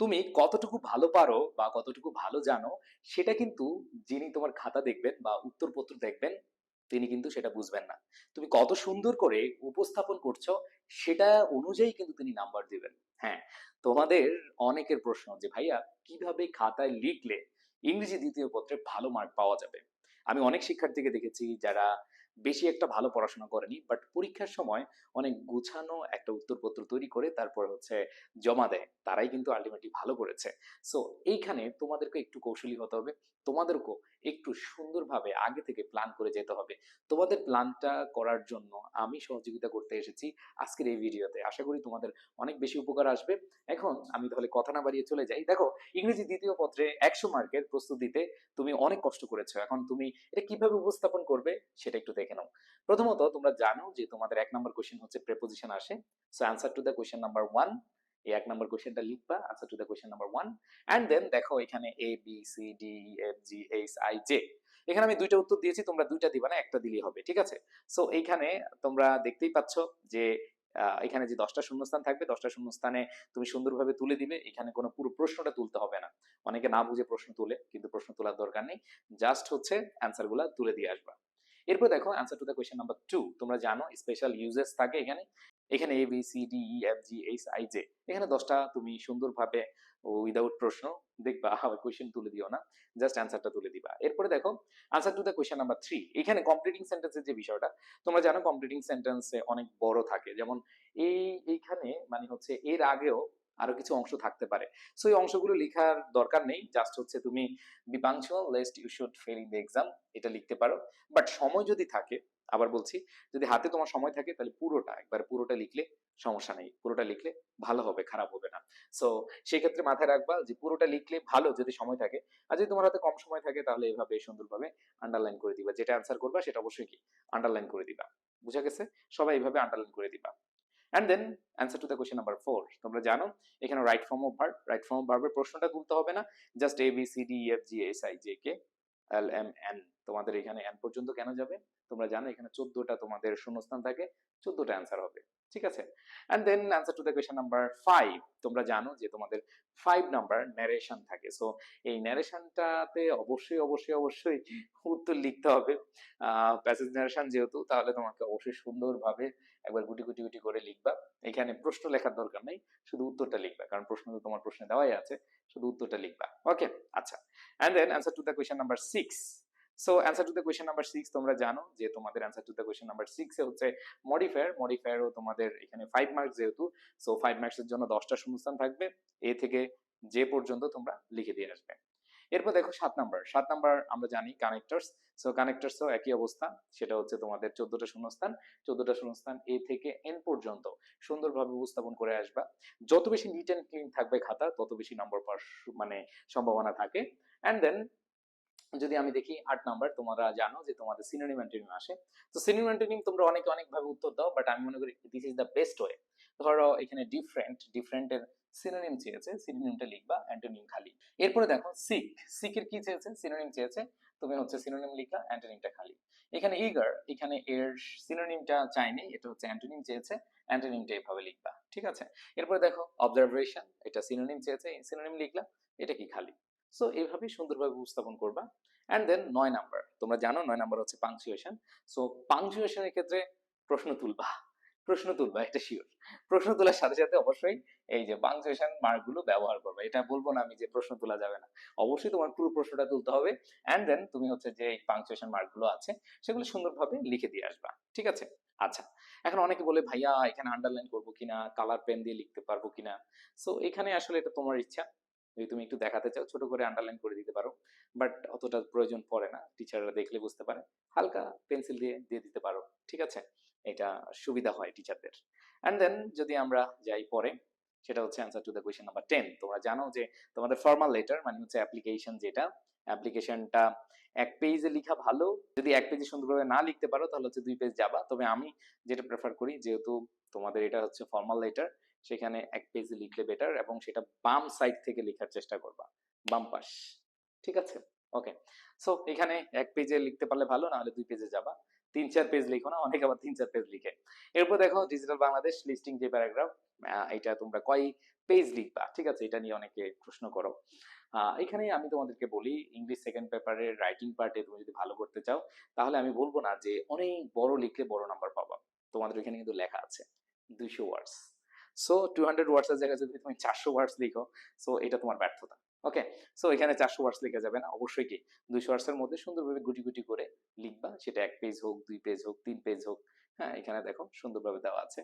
তুমি কতটুকু ভালো পারো বা কতটুকু ভালো জানো, সেটা কিন্তু যিনি তোমার খাতা দেখবেন বা উত্তরপত্র দেখবেন, তিনি কিন্তু সেটা বুঝবেন না। তুমি কত সুন্দর করে উপস্থাপন করছ, সেটা অনুযায়ী কিন্তু তিনি নাম্বার দিবেন। হ্যাঁ তোমাদের অনেকের প্রশ্ন যে, ভাইয়া, কীভাবে খাতায় লিখলে ইংরেজি দ্বিতীয় পত্রে ভালো মার্ক পাওয়া যাবে? আমি অনেক শিক্ষার্থীকে দেখেছি যারা বেশি একটা ভালো পড়াশোনা করেনি বাট পরীক্ষার সময় অনেক গুছানো একটা উত্তরপত্র তৈরি করে তারপর হচ্ছে জমা দেয়। তারাই কিন্তু আলটিমেটলি ভালো করেছে। সো এইখানে তোমাদেরকে একটু কৌশলী হতে হবে। তোমাদেরকেও একটু সুন্দরভাবে আগে থেকে প্ল্যান করে যেতে হবে। তোমাদের প্ল্যানটা করার জন্য আমি সহযোগিতা করতে এসেছি আজকের এই ভিডিওতে আশা করি তোমাদের অনেক বেশি উপকার আসবে। এখন আমি তাহলে কথা না বাড়িয়ে চলে যাই। দেখো, ইংরেজি দ্বিতীয় পত্রে একশো মার্কের প্রস্তুতিতে তুমি অনেক কষ্ট করেছ। এখন তুমি এটা কীভাবে উপস্থাপন করবে সেটা একটু দেখে নাও। প্রথমত তোমরা জানো যে তোমাদের এক নম্বর কোশ্চেন হচ্ছে প্রেপোজিশন আসে। So answer to the question number one এই এক নম্বর কোশ্চেনটা লিখবা answer to the question number one and then দেখো এখানে A B C D F G H I J এখানে আমি দুইটা উত্তর দিয়েছি, তোমরা দুইটা দিবা না, একটা দিলেই হবে, ঠিক আছে? সো এইখানে তোমরা দেখতেই পাচ্ছ যে এখানে যে দশটা শূন্যস্থান থাকবে, দশটা শূন্যস্থানে তুমি সুন্দরভাবে তুলে দিবে, এখানে কোনো পুরো প্রশ্নটা তুলতে হবে না। অনেকে না বুঝে প্রশ্ন তুলে, কিন্তু প্রশ্ন তোলার দরকার নেই জাস্ট হচ্ছে অ্যান্সারগুলা তুলে দিয়ে আসবা। এরপর দেখো answer to the question number two তোমরা জানো স্পেশাল ইউজেস থাকে এখানে। এখানে A B C D E F G H I J এখানে দশটা তুমি সুন্দরভাবে উইদাউট প্রশ্ন দেখবা, আবার কোয়েশ্চেন তুলে দিও না জাস্ট অ্যান্সারটা তুলে দিবা। এরপরে দেখো answer to the question number three এখানে কমপ্লিটিং সেন্টেন্সের যে বিষয়টা, তোমরা জানো কমপ্লিটিং সেন্টেন্সে অনেক বড় থাকে। যেমন, এই, এইখানে মানে হচ্ছে এর আগেও আরও কিছু অংশ থাকতে পারে। সো এই অংশগুলো লেখার দরকার নেই জাস্ট হচ্ছে তুমি be lest you should fail in the exam এটা লিখতে পারো। বাট সময় যদি থাকে আবার বলছি, যদি হাতে তোমার সময় থাকে তাহলে পুরোটা, একবার পুরোটা লিখলে সমস্যা নেই। পুরোটা লিখলে ভালো হবে, খারাপ হবে না। সো সেই ক্ষেত্রে মাথায় রাখবা যে পুরোটা লিখলে ভালো যদি সময় থাকে। আর যদি তোমার হাতে কম সময় থাকে তাহলে এভাবে সুন্দরভাবে আন্ডারলাইন করে দিবা। যেটা অ্যান্সার করবা সেটা অবশ্যই কি? আন্ডারলাইন করে দিবা। বুঝা গেছে? সবাই এইভাবে আন্ডারলাইন করে দিবা। And then answer to the question number four তোমরা জানো, এখানে right form of verb right form of ভার্বের প্রশ্নটা তুলতে হবে না। Just A B C D F G S I J K L M N তোমাদের এখানে এন পর্যন্ত কেন যাবে? তোমরা জানো এখানে চোদ্দটা তোমাদের শূন্যস্থান থাকে চোদ্দটা অ্যান্সার হবে ঠিক আছে? And then answer to the question number five তোমরা জানো যে তোমাদের ফাইভ নাম্বার ন্যারেশন থাকে। সো এই ন্যারেশনটাতে অবশ্যই অবশ্যই অবশ্যই উত্তর লিখতে হবে। প্যাসেজ ন্যারেশন যেহেতু তাহলে তোমাকে অবশ্যই সুন্দরভাবে একবার গুটি গুটি গুটি করে লিখবা। এখানে প্রশ্ন লেখার দরকার নেই, শুধু উত্তরটা লিখবা, কারণ প্রশ্ন তো তোমার প্রশ্নে দেওয়াই আছে, শুধু উত্তরটা লিখবা। ওকে আচ্ছা। And then answer to the question number six so answer to the question number six তোমরা জানো যে তোমাদের answer to the question number six হচ্ছে মডিফায়ার মডিফায়ারও তোমাদের এখানে ফাইভ মার্কস যেহেতু সো ফাইভ মার্কসের জন্য দশটা শূন্যস্থান থাকবে, এ থেকে যে পর্যন্ত তোমরা লিখে দিয়ে আসবে। এরপর দেখো সাত নাম্বার। সাত নাম্বার আমরা জানি কানেক্টরস সো কানেক্টরসও একই অবস্থা। সেটা হচ্ছে তোমাদের চোদ্দটা শূন্যস্থান। চোদ্দটা শূন্যস্থান এ থেকে এন পর্যন্ত সুন্দরভাবে উপস্থাপন করে আসবা। যত বেশি নিট অ্যান্ড ক্লিন থাকবে খাতা, তত বেশি নম্বর পাওয়ার মানে সম্ভাবনা থাকে। অ্যান্ড দেন যদি আমি দেখি আট নাম্বার, তোমরা জানো যে তোমাদের সিনোনিম অ্যান্টোনিম আসে। তো সিনোনিম অ্যান্টোনিম তোমরা অনেকে অনেক ভাবে উত্তর দাও বাট আমি মনে করি this is the best way ধরো এখানে ডিফারেন্ট ডিফারেন্টের সিনোনিম চেয়েছে সিনোনিমটা লিখবা অ্যান্টোনিম খালি। এরপরে দেখো সিক সিকের কি চেয়েছে? সিনোনিম চেয়েছে, তুমি হচ্ছে সিনোনিম লিখলা অ্যান্টোনিমটা খালি। এখানে ইগার এখানে এর সিনোনিমটা চাইনি এটা হচ্ছে অ্যান্টোনিম চেয়েছে অ্যান্টোনিমটা এইভাবে লিখবা, ঠিক আছে? এরপরে দেখো অবজারভেশন এটা সিনোনিম চেয়েছে সিনোনিম লিখলা, এটা কি খালি? সো এইভাবে সুন্দরভাবে উপস্থাপন করবা। অ্যান্ড দেন নয় নাম্বার তোমরা জানো, নয় নাম্বার হচ্ছে পাংচুয়েশন সো পাংচুয়েশনের ক্ষেত্রে প্রশ্ন তুলবা প্রশ্ন তুলবা, এটা শিওর প্রশ্ন তোলার সাথে সাথে অবশ্যই এই যে পাংচুয়েশন মার্কগুলো ব্যবহার করবে। এটা বলব না আমি যে প্রশ্ন তোলা যাবে না। অবশ্যই তোমার পুরো প্রশ্নটা তুলতে হবে। অ্যান্ড দেন তুমি হচ্ছে যে পাংচুয়েশন মার্কগুলো আছে, সেগুলো সুন্দরভাবে লিখে দিয়ে আসবা। ঠিক আছে? আচ্ছা এখন অনেকে বলে, ভাইয়া, এখানে আন্ডারলাইন করব কিনা? কালার পেন দিয়ে লিখতে পারব কিনা? সো এখানে আসলে এটা তোমার ইচ্ছা। যদি তুমি একটু দেখাতে চাও, ছোট করে আন্ডারলাইন করে দিতে পারো। বাট অতটা প্রয়োজন পড়ে না। টিচাররা দেখলে বুঝতে পারে। হালকা পেন্সিল দিয়ে দিয়ে দিতে পারো। ঠিক আছে? এটা সুবিধা হয় টিচারদের অ্যান্ড দেন যদি আমরা যাই পরে সেটা হচ্ছে answer to the question number ten তোমরা জানো যে তোমাদের ফর্মাল লেটার মানে হচ্ছে অ্যাপ্লিকেশন যেটা অ্যাপ্লিকেশনটা এক পেজে লেখা ভালো। যদি এক পেজে সুন্দরভাবে না লিখতে পারো, তাহলে হচ্ছে দুই পেজ যাবা। তবে আমি যেটা প্রেফার করি, যেহেতু তোমাদের এটা হচ্ছে ফর্মাল লেটার সেখানে এক পেজে লিখলে বেটার এবং সেটা বাম সাইড থেকে লেখার চেষ্টা করবা। বাম পাশ। ঠিক আছে? ওকে সো এখানে এক পেজে লিখতে পারলে ভালো না হলে দুই পেজে যাবা। তিন চার পেজ লিখো না, অনেকে আবার তিন চার পেজ লিখে। এরপর দেখো ডিজিটাল বাংলাদেশ লিস্টিং যে প্যারাগ্রাফ এটা তোমরা কয় পেজ লিখবা? ঠিক আছে, এটা নিয়ে অনেকে প্রশ্ন করো। এখানে আমি তোমাদেরকে বলি ইংলিশ সেকেন্ড পেপারের রাইটিং পার্টে তুমি যদি ভালো করতে চাও, তাহলে আমি বলব না যে অনেক বড় লিখলে বড় নাম্বার পাবা। তোমাদের এখানে কিন্তু লেখা আছে, দুইশো ওয়ার্ডস সো টু হান্ড্রেড ওয়ার্ডসের জায়গায় যদি তুমি চারশো ওয়ার্ডস লিখো সো এটা তোমার ব্যর্থতা। ওকে সো এখানে চারশো ওয়ার্ডস লিখে যাবে না, অবশ্যই কি? দুইশো ওয়ার্ডসের মধ্যে সুন্দরভাবে গুটি গুটি করে লিখবা, সেটা এক পেজ হোক, দুই পেজ হোক, তিন পেজ হোক হ্যাঁ? এখানে দেখো সুন্দরভাবে দেওয়া আছে।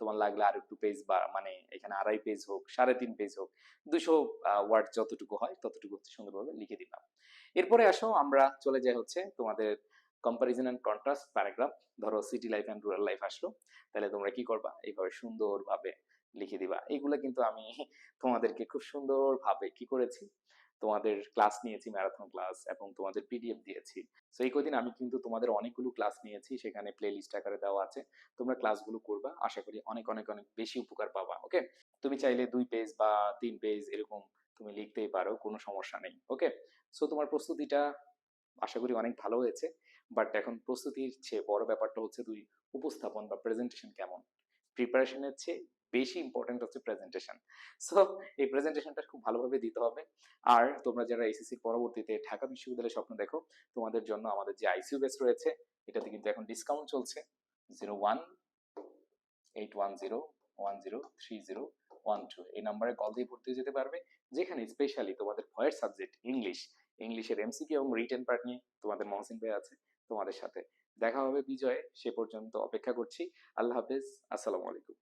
তোমার লাগলে আর একটু পেজ বা মানে এখানে আড়াই পেজ হোক, সাড়ে তিন পেজ হোক দুশো ওয়ার্ড যতটুকু হয়, ততটুকু সুন্দরভাবে লিখে দিলাম এরপরে আসো আমরা চলে যাই হচ্ছে তোমাদের কম্পারিজন অ্যান্ড কন্ট্রাস্ট প্যারাগ্রাফ ধরো city life and rural life আসলো। তাহলে তোমরা কি করবা? এইভাবে সুন্দরভাবে লিখে দিবা। এইগুলো কিন্তু আমি তোমাদেরকে খুব সুন্দরভাবে কি করেছি? তোমাদের ক্লাস নিয়েছি, ম্যারাথন ক্লাস, এবং তোমাদের পিডিএফ দিয়েছি। তো এই কদিন আমি কিন্তু তোমাদের অনেকগুলো ক্লাস নিয়েছি, সেখানে প্লে লিস্ট আকারে দেওয়া আছে। তোমরা ক্লাসগুলো করবা, আশা করি অনেক অনেক অনেক বেশি উপকার পাবা ওকে তুমি চাইলে দুই পেজ বা তিন পেজ এরকম তুমি লিখতেই পারো, কোনো সমস্যা নেই ওকে সো তোমার প্রস্তুতিটা আশা করি অনেক ভালো হয়েছে বাট এখন প্রস্তুতির চেয়ে বড় ব্যাপারটা হচ্ছে তুই উপস্থাপন বা প্রেজেন্টেশন কেমন? প্রিপারেশনের চেয়ে বেশি ইম্পর্টেন্ট হচ্ছে প্রেজেন্টেশন সো এই প্রেজেন্টেশনটা খুব ভালোভাবে দিতে হবে। আর তোমরা যারা এসএসসির পরবর্তীতে ঢাকা বিশ্ববিদ্যালয়ে স্বপ্ন দেখো, তোমাদের জন্য আমাদের যে আইসিইউ বেস রয়েছে, এটাতে কিন্তু এখন ডিসকাউন্ট চলছে। Zero one eight one zero one zero three zero one two এই নাম্বারে কল দিয়ে ভর্তি যেতে পারবে, যেখানে স্পেশালি তোমাদের ভয়ের সাবজেক্ট ইংলিশ ইংলিশের এমসিকিউ এবং রিটেন পার্ট নিয়ে তোমাদের মহসিন ভাই আছে তোমাদের সাথে। দেখা হবে বিজয়ে, সে পর্যন্ত অপেক্ষা করছি। আল্লাহ হাফেজ, আসসালামু আলাইকুম।